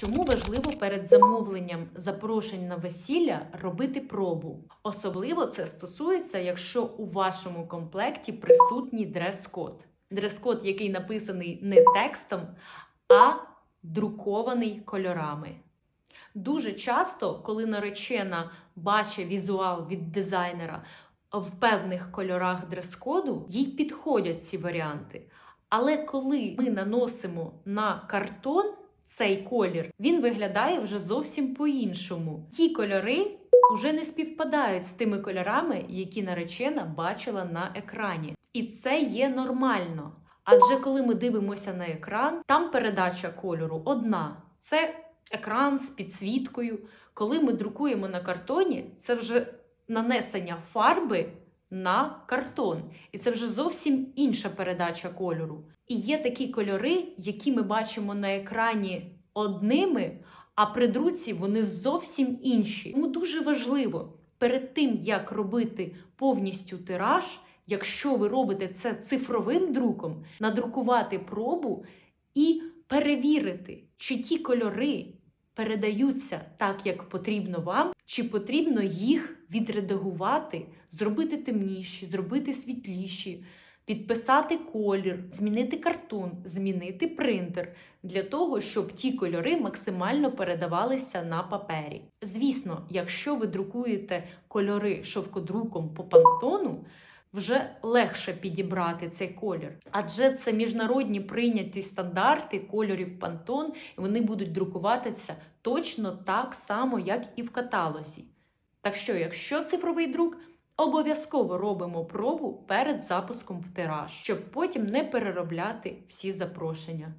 Чому важливо перед замовленням запрошень на весілля робити пробу? Особливо це стосується, якщо у вашому комплекті присутній дрес-код. Дрес-код, який написаний не текстом, а друкований кольорами. Дуже часто, коли наречена бачить візуал від дизайнера в певних кольорах дрес-коду, їй підходять ці варіанти. Але коли ми наносимо на картон цей колір, він виглядає вже зовсім по-іншому. Ті кольори вже не співпадають з тими кольорами, які наречена бачила на екрані. І це є нормально. Адже коли ми дивимося на екран, там передача кольору одна це екран з підсвіткою. Коли ми друкуємо на картоні, це вже нанесення фарби на картон. І це вже зовсім інша передача кольору. І є такі кольори, які ми бачимо на екрані одними, а при друці вони зовсім інші. Тому дуже важливо перед тим, як робити повністю тираж, якщо ви робите це цифровим друком, надрукувати пробу і перевірити, чи ті кольори передаються так, як потрібно вам, чи потрібно їх відредагувати, зробити темніші, зробити світліші, підписати колір, змінити картон, змінити принтер для того, щоб ті кольори максимально передавалися на папері. Звісно, якщо ви друкуєте кольори шовкодруком по пантону, вже легше підібрати цей колір, адже це міжнародні прийняті стандарти кольорів Pantone, і вони будуть друкуватися точно так само, як і в каталозі. Так що, якщо цифровий друк, обов'язково робимо пробу перед запуском в тираж, щоб потім не переробляти всі запрошення.